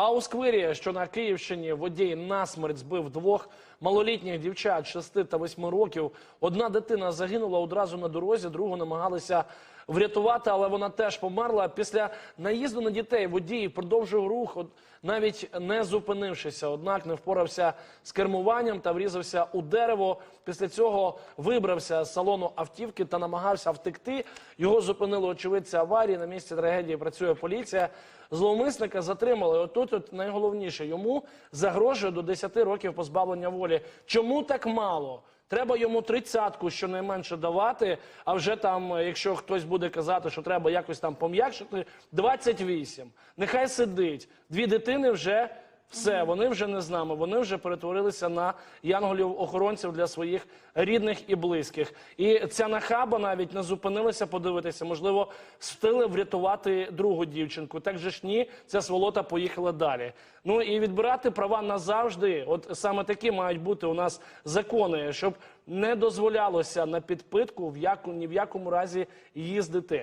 А у сквері, що на Київщині, водій насмерть збив двох малолітніх дівчат 6 та 8 років. Одна дитина загинула одразу на дорозі, другу намагалися врятувати, але вона теж померла. Після наїзду на дітей водій продовжив рух, навіть не зупинившися. Однак не впорався з кермуванням та врізався у дерево. Після цього вибрався з салону автівки та намагався втекти. Його зупинили очевидці аварії. На місці трагедії працює поліція. Зловмисника затримали. Отут от найголовніше йому загрожує до 10 років позбавлення волі. Чому так мало? Треба йому тридцятку щонайменше давати, а вже там, е, якщо хтось буде казати, що треба якось там пом'якшити, 28. Нехай сидить. Дві дитини вже все, вони вже не з нами. Вони вже перетворилися на янголів-охоронців для своїх рідних і близьких. І ця нахаба навіть не зупинилася подивитися. Можливо, встигли врятувати другу дівчинку. Так же ж ні, ця сволота поїхала далі. Ну і відбирати права назавжди. От саме такі мають бути у нас закони, щоб не дозволялося на підпитку в яку ні в якому разі їздити.